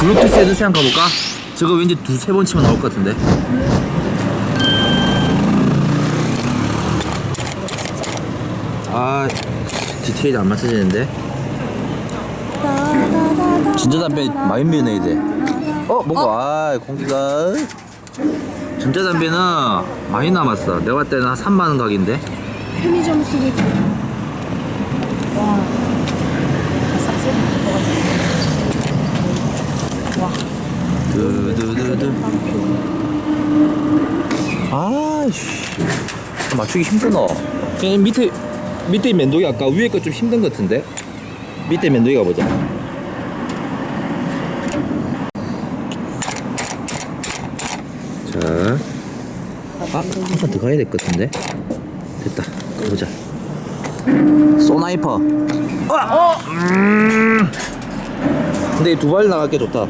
블루투스 헤드셋 한번 가볼까? 저거 왠지 두세 번 치면 나올 것 같은데. 아, 디테일이 안 맞춰지는데. 전자담배 많이 밀어내야 돼. 어, 뭔가, 아, 공기가. 전자담배는 많이 남았어. 내가 봤을 때는 한 3만원 각인데. 편의점 쓰레기. 와. 싹쓸이 것 같아. 두두두두. 아이씨. 맞추기 힘드노. 그냥 밑에, 밑에 면도기 아까 위에 거 좀 힘든 것 같은데? 밑에 면도기 가보자. 자. 아, 한 번 더 가야 될 것 같은데? 됐다. 가보자. 소나이퍼. 어! 음. 근데 두 발 나갈 게 좋다.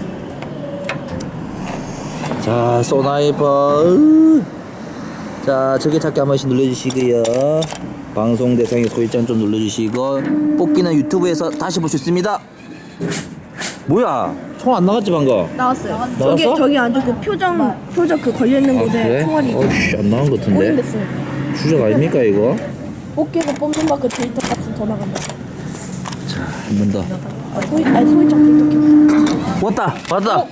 자, 소나이퍼. 으. 자, 저기 찾기 한 번씩 눌러주시고요. 방송 대상의 소리장 좀 눌러주시고 뽑기는 유튜브에서 다시 볼 수 있습니다. 뭐야? 총 안 나갔지 방금? 나왔어요. 저기 나왔어? 저기 아주 그 표정 표정 그 걸려 있는 아 곳에? 총알이 어이씨 안 나간 것 같은데? 추적 아닙니까 이거? 뽑기가 뽑는 만큼 데이터 값은 더 나간다. 자, 한 번 더. 아, 소위 아니 소위장 데이터 값. 왔다, 왔다.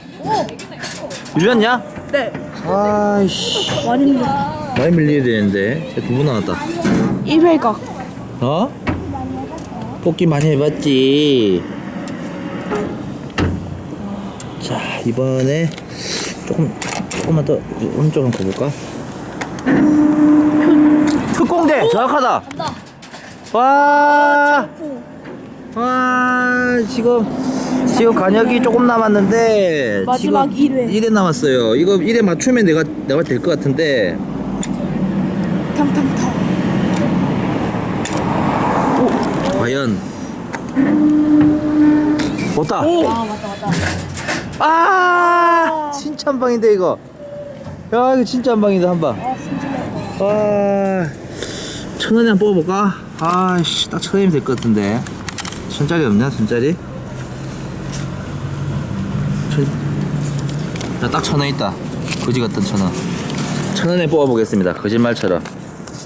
밀렸냐? 네. 아이씨, 많이 밀려. 많이 밀려야 되는데. 두번 나왔다. 1회각. 어? 뽑기 많이 해봤지. 자 이번에 조금 조금만 더 오른쪽 한번 가볼까? 특공대 정확하다. 와, 와 지금 지금 간역이 조금 남았는데 마지막 지금 1회. 1회 남았어요. 이거 1회 맞추면 내가 내가 될 것 같은데. 탕탕탕. 과연 왔다. 오. 아 진짜 한 방인데 이거 야 이거 진짜 한 방이다 한방 아 천 원에 한번 뽑아볼까 아씨 딱 천 원이면 될 것 같은데 천짜리 없냐 천짜리 딱 천 원 있다 거지 같던 천원 천 원에 뽑아보겠습니다 거짓말처럼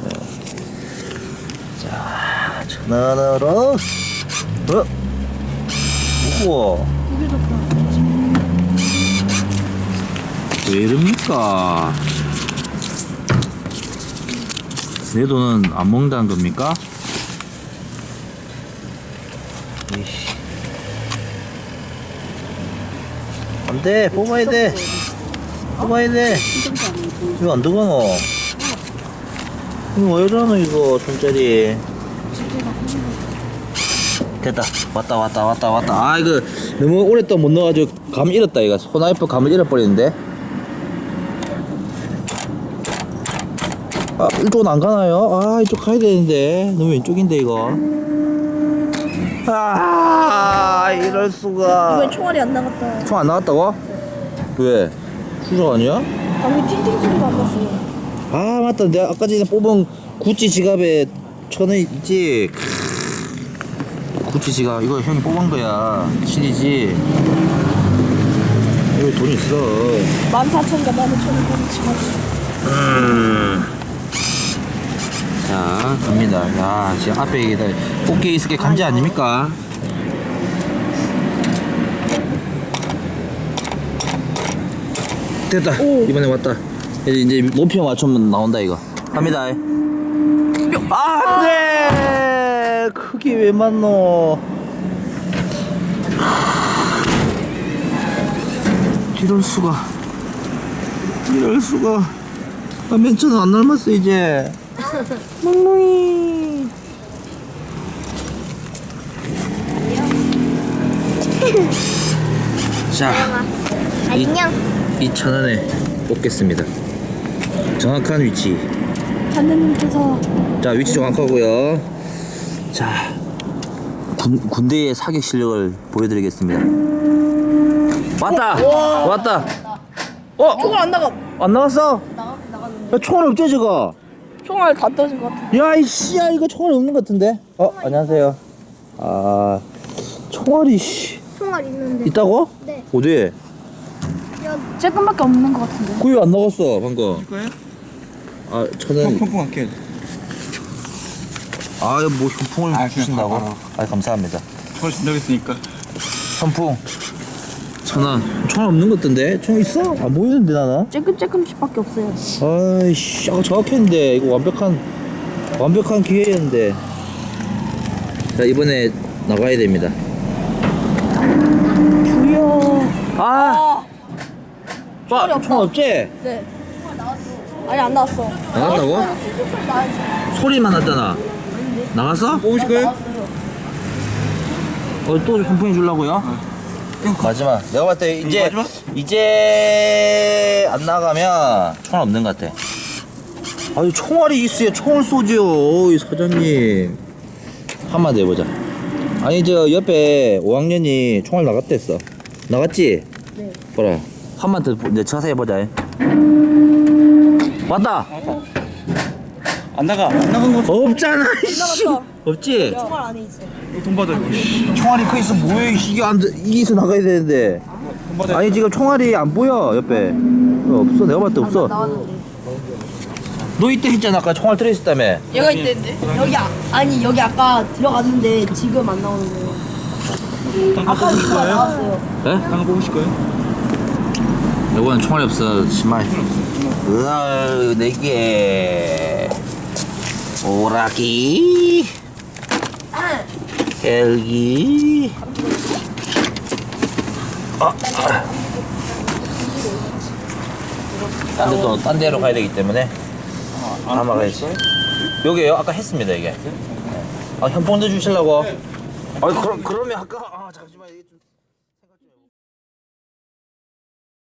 네. 자 천 원으로 어? 우와 되게 좋다. 왜 이럽니까? 내 돈은 안 먹는다는 겁니까? 이씨. 안 돼, 뽑아야 돼. 뽑아야 돼. 이거 안 들어가노? 이거 왜 이러노, 이거, 천짜리. 됐다. 왔다, 왔다, 왔다, 왔다. 아, 이거 너무 오랫동안 못 넣어가지고 감 잃었다, 이거. 소나이프 감을 잃어버리는데. 아, 이쪽은 안 가나요? 아, 이쪽 가야 되는데. 너무 왼쪽인데, 이거. 아, 이럴 수가. 이번엔 총알이 안 나갔다. 총 안 나갔다고? 왜? 수작 아니야? 방금 팅팅 소리가 안 났어요. 아, 맞다. 내가 아까 전에 뽑은 구찌 지갑에 천 원 있지? 구찌 지갑. 이거 형이 뽑은 거야. 신이지? 여기 돈 있어. 14,000과 15,000원 지금. 음. 자, 갑니다. 야, 지금 앞에 이게 다 뽑기에 있을 게 간지 아닙니까? 됐다. 오. 이번에 왔다. 이제, 높이만 맞추면 나온다, 이거. 갑니다. 아, 안 돼! 크기 왜 맞노? 이럴 수가. 이럴 수가. 아, 맨처는 안 남았어, 이제. 멍멍이. 자, 안녕. 2,000원에 뽑겠습니다. 정확한 위치. 단장님께서 자, 위치 정확하고요. 자, 군, 군대의 사격 실력을 보여드리겠습니다. 왔다! 왔다! 어? 총알 안 나가. 안 나갔어? 야, 총알 없죠, 저거? 총알 다 떨어진 것 같아. 야, 이 씨, 야, 이거 총알 없는 것 같은데? 어, 안녕하세요. 아, 총알이, 씨. 총알 있는데. 있다고? 네. 어디? 조금밖에 없는 것 같은데. 그게 안 나갔어 방금. 거예요? 아 저는 펑펑 할게요. 아뭐 현풍을 아, 그냥 주신다고? 바로. 아 감사합니다. 저 준다고 했으니까. 현풍. 천원. 천 없는 것 같던데? 천 있어? 안 보이는데 나나? 조금조금씩밖에 없어요. 아이씨, 아까 정확했는데 이거 완벽한 완벽한 기회였는데. 자 이번에 나가야 됩니다. 주여. 아, 총알이 없다. 총 없지? 네. 아니 안 나왔어. 나갔다고? 소리만 났잖아. 나갔어? 뽑으실 거예요? 어, 또 선풍해 주려고요? 마지막. 내가 봤을 때 이제 마지막? 이제 안 나가면 총 없는 것 같아. 아니 총알이 있어야 총을 쏘죠, 이 사장님. 한마디 해보자. 아니 저 옆에 5학년이 총알 나갔댔어. 나갔지? 네. 보라. 한번 더내 자세히 해보자. 왔다. 안 나가. 안 나간 거. 없잖아. 이씨. 나갔어. 없지? 총알 안에 있어. 돈 받아요. 총알이 그 있어 뭐야 이게 안 돼. 이게서 나가야 되는데. 돈. 아니 지금 총알이 안 보여 옆에. 어, 없어 내가 봤을 때 없어. 나왔는데. 너 이때 했잖아 아까 총알 들어있었다며. 얘가 있대는데? 여기 아, 아니 여기 아까 들어갔는데 지금 안 나오는 거예요. 아까 뽑으실 누가 거예요? 나왔어요. 네? 땅콩 뽑으실 거예요? 이거는 총알이 없어 심할. 으아 네개 오라기 헬기. 아, 아. 딴 데도 딴 데로 가야 되기 때문에 아마 가야지. 여기요? 아까 했습니다 이게. 아 현봉도 주실라고. 아 그럼 그러면 아까 아 잠시만 이게 좀